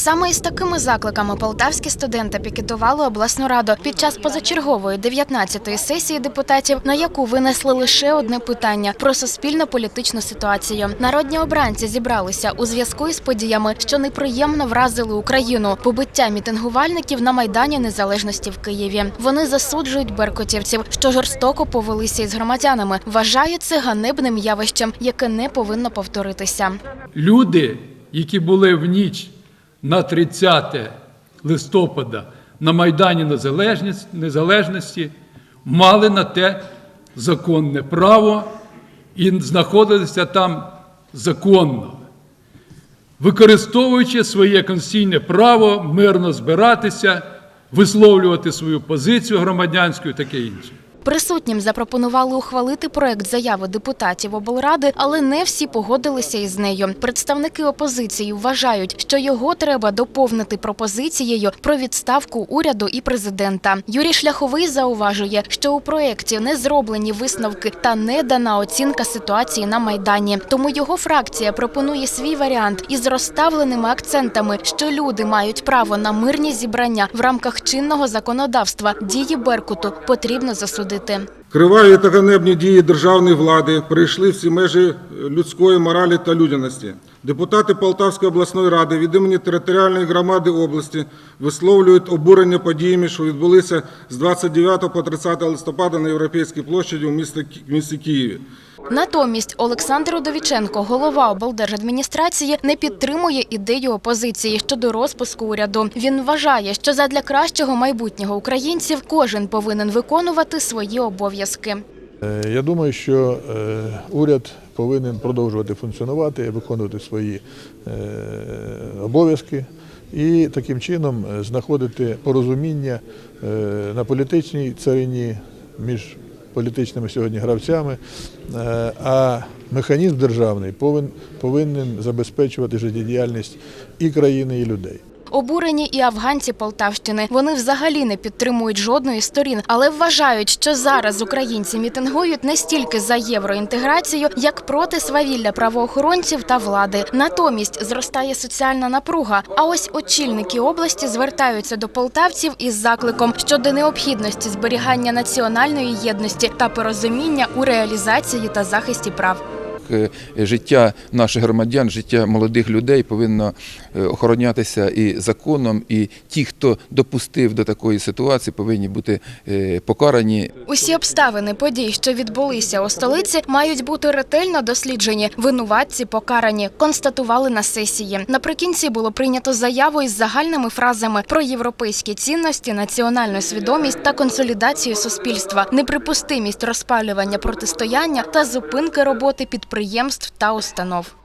Саме із такими закликами полтавські студенти пікетували обласну раду під час позачергової 19-ї сесії депутатів, на яку винесли лише одне питання про суспільно-політичну ситуацію. Народні обранці зібралися у зв'язку із подіями, що неприємно вразили Україну. Побиття мітингувальників на майдані незалежності в Києві. Вони засуджують беркутівців, що жорстоко повелися із громадянами. Вважають це ганебним явищем, яке не повинно повторитися. Люди, які були в ніч на 30 листопада на Майдані Незалежності, мали на те законне право і знаходилися там законно, використовуючи своє конституційне право мирно збиратися, висловлювати свою позицію громадянську і таке інше. Присутнім запропонували ухвалити проект заяви депутатів облради, але не всі погодилися із нею. Представники опозиції вважають, що його треба доповнити пропозицією про відставку уряду і президента. Юрій Шляховий зауважує, що у проєкті не зроблені висновки та не дана оцінка ситуації на майдані. Тому його фракція пропонує свій варіант із розставленими акцентами, що люди мають право на мирні зібрання в рамках чинного законодавства. Дії Беркуту потрібно засудити. Криваві та ганебні дії державної влади перейшли всі межі людської моралі та людяності. Депутати Полтавської обласної ради від імені територіальної громади області висловлюють обурення подіями, що відбулися з 29 по 30 листопада на Європейській площаді у місті Києві. Натомість Олександр Удовіченко, голова облдержадміністрації, не підтримує ідею опозиції щодо розпуску уряду. Він вважає, що задля кращого майбутнього українців кожен повинен виконувати свої обов'язки. Е, Я думаю, що е, уряд повинен продовжувати функціонувати, виконувати свої е, обов'язки і таким чином знаходити порозуміння на політичній царині між політичними сьогодні гравцями, Е, а механізм державний повин- повинен забезпечувати життєдіяльність і країни, і людей. Обурені і афганці Полтавщини. Вони взагалі не підтримують жодної сторін, але вважають, що зараз українці мітингують не стільки за євроінтеграцію, як проти свавілля правоохоронців та влади. Натомість зростає соціальна напруга. А ось очільники області звертаються до полтавців із закликом щодо необхідності зберігання національної єдності та порозуміння у реалізації та захисті прав. Е, життя наших громадян, життя молодих людей повинно е, охоронятися і законом, і ті, хто допустив до такої ситуації, повинні бути е, покарані Усі обставини подій, що відбулися у столиці, мають бути ретельно досліджені. Винуватці покарані, констатували на сесії. Наприкінці було прийнято заяву із загальними фразами про європейські цінності, національну свідомість та консолідацію суспільства, неприпустимість розпалювання протистояння та зупинки роботи підприємств та установ.